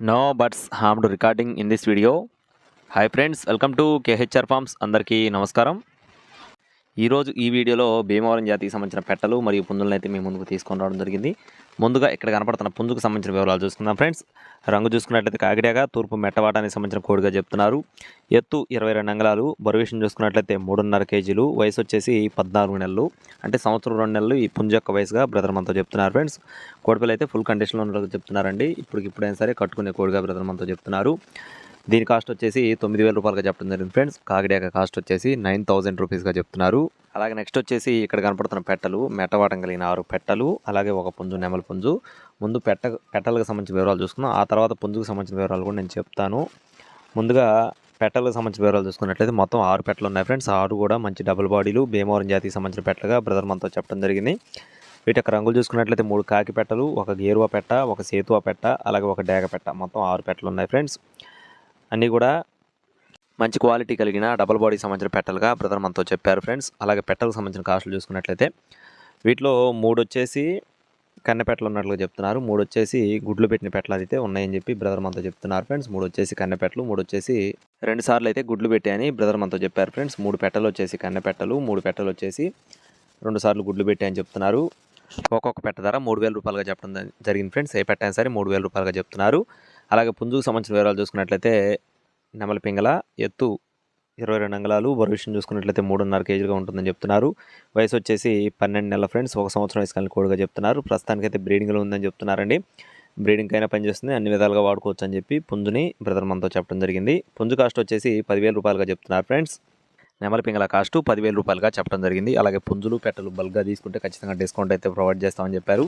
No birds harmed recording in this video hi friends welcome to KHR farms అందరికీ నమస్కారం ఈరోజు ఈ వీడియోలో భీమవరం జాతికి సంబంధించిన పెట్టలు మరియు పుంజులను అయితే మేము ముందుకు తీసుకొని రావడం జరిగింది. ముందుగా ఇక్కడ కనపడుతున్న పుంజుకు సంబంధించిన వివరాలు చూసుకుందాం ఫ్రెండ్స్. రంగు చూసుకున్నట్లయితే కాకిడాగా తూర్పు మెట్టవాటానికి సంబంధించిన కోడిగా చెప్తున్నారు. ఎత్తు ఇరవై రెండు అంగళాలు బరువేషన్ చూసుకున్నట్లయితే మూడున్నర కేజీలు వయసు వచ్చేసి పద్నాలుగు నెలలు. అంటే సంవత్సరం రెండు నెలలు ఈ పుంజు యొక్క వయసుగా బ్రదర్ మనతో చెప్తున్నారు ఫ్రెండ్స్. కోడిపిల్ల అయితే ఫుల్ కండిషన్లో ఉన్నట్టు చెప్తున్నారండి. ఇప్పటికిప్పుడైనా ఇప్పుడైనా సరే కట్టుకునే కోడిగా బ్రదర్ మనతో చెప్తున్నారు. దీని కాస్ట్ వచ్చేసి తొమ్మిది వేల రూపాయలుగా చెప్పడం జరిగింది ఫ్రెండ్స్. కాకిడాక కాస్ట్ వచ్చేసి నైన్ థౌసండ్ రూపీస్గా చెప్తున్నారు. అలాగే నెక్స్ట్ వచ్చేసి ఇక్కడ కనపడుతున్న పెట్టలు మెట్టవాటం కలిగిన ఆరు పెట్టలు అలాగే ఒక పుంజు నెమల పుంజు. ముందు పెట్ట పెట్టలకు సంబంధించిన వివరాలు చూసుకుందాం. ఆ తర్వాత పుంజుకు సంబంధించిన వివరాలు కూడా నేను చెప్తాను. ముందుగా పెట్టలకు సంబంధించిన వివరాలు చూసుకున్నట్లయితే మొత్తం ఆరు పెట్టలు ఉన్నాయి ఫ్రెండ్స్. ఆరు కూడా మంచి డబుల్ బాడీలు భీమవరం జాతికి సంబంధించిన పెట్టలుగా బ్రదర్ మనతో చెప్పడం జరిగింది. వీటి యొక్క రంగులు చూసుకున్నట్లయితే మూడు కాకి పెట్టలు ఒక గేరువ పెట్ట ఒక సేతువ పెట్ట అలాగే ఒక డేగ పెట్ట. మొత్తం ఆరు పెట్టలు ఉన్నాయి ఫ్రెండ్స్. అన్నీ కూడా మంచి క్వాలిటీ కలిగిన డబల్ బాడీకి సంబంధించిన పెట్టలుగా బ్రదర్ మనతో చెప్పారు ఫ్రెండ్స్. అలాగే పెట్టలకు సంబంధించిన కాస్టులు చూసుకున్నట్లయితే వీటిలో మూడు వచ్చేసి కన్నెపెట్టలు ఉన్నట్లుగా చెప్తున్నారు. మూడు వచ్చేసి గుడ్లు పెట్టిన పెట్టలు అయితే ఉన్నాయని చెప్పి బ్రదర్ మనతో చెప్తున్నారు ఫ్రెండ్స్. మూడు వచ్చేసి కన్నెపెట్టలు మూడు వచ్చేసి రెండు సార్లు అయితే గుడ్లు పెట్టాయని బ్రదర్ మనతో చెప్పారు ఫ్రెండ్స్. మూడు పెట్టలు వచ్చేసి కన్నెపెట్టలు మూడు పెట్టలు వచ్చేసి రెండు సార్లు గుడ్లు పెట్టాయని చెప్తున్నారు. ఒక్కొక్క పెట్ట ధర మూడు వేల రూపాయలుగా చెప్పడం జరిగింది ఫ్రెండ్స్. ఏ పెట్ట సరే మూడు వేల రూపాయలుగా చెప్తున్నారు. అలాగే పుంజుకు సంబంధించిన వివరాలు చూసుకున్నట్లయితే నెమలి పింగళ ఎత్తు ఇరవై రెండు అంగళాలు బరువు విషయం చూసుకున్నట్లయితే మూడున్నర కేజీలుగా ఉంటుందని చెప్తున్నారు. వయసు వచ్చేసి పన్నెండు నెలల ఫ్రెండ్స్ ఒక సంవత్సరం వయసు కానీ కోడిగా చెప్తున్నారు. ప్రస్తుతానికైతే బ్రీడింగ్లో ఉందని చెప్తున్నారండి. బ్రీడింగ్ అయినా పనిచేస్తుంది అన్ని విధాలుగా వాడుకోవచ్చు అని చెప్పి పుంజుని బ్రదర్ మనతో చెప్పడం జరిగింది. పుంజు కాస్ట్ వచ్చేసి పదివేల రూపాయలుగా చెప్తున్నారు ఫ్రెండ్స్. నెమలి పింగళ కాస్ట్ పదివేల రూపాయలుగా చెప్పడం జరిగింది. అలాగే పుంజులు పెట్టలు బల్గా తీసుకుంటే ఖచ్చితంగా డిస్కౌంట్ అయితే ప్రొవైడ్ చేస్తామని చెప్పారు.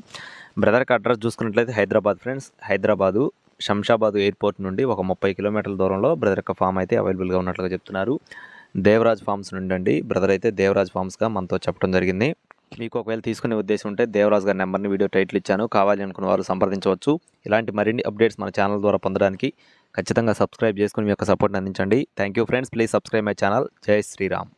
బ్రదర్కి అడ్రస్ చూసుకున్నట్లయితే హైదరాబాద్ ఫ్రెండ్స్. హైదరాబాదు శంషాబాద్ ఎయిర్పోర్ట్ నుండి ఒక ముప్పై కిలోమీటర్ల దూరంలో బ్రదర్ యొక్క ఫామ్ అయితే అవైలబుల్గా ఉన్నట్లుగా చెప్తున్నారు. దేవరాజ్ ఫార్మ్స్ నుండి అండి. బ్రదర్ అయితే దేవరాజ్ ఫార్మ్స్గా మనతో చెప్పడం జరిగింది. మీకు ఒకవేళ తీసుకునే ఉద్దేశం ఉంటే దేవరాజ్ గారి నెంబర్ని వీడియో టైటిల్ ఇచ్చాను. కావాలి అనుకున్న వారు సంప్రదించవచ్చు. ఇలాంటి మరిన్ని అప్డేట్స్ మన ఛానల్ ద్వారా పొందడానికి ఖచ్చితంగా సబ్స్క్రైబ్ చేసుకుని మీ యొక్క సపోర్ట్ని అందించండి. Thank you friends. Please subscribe my channel. జై శ్రీరామ్.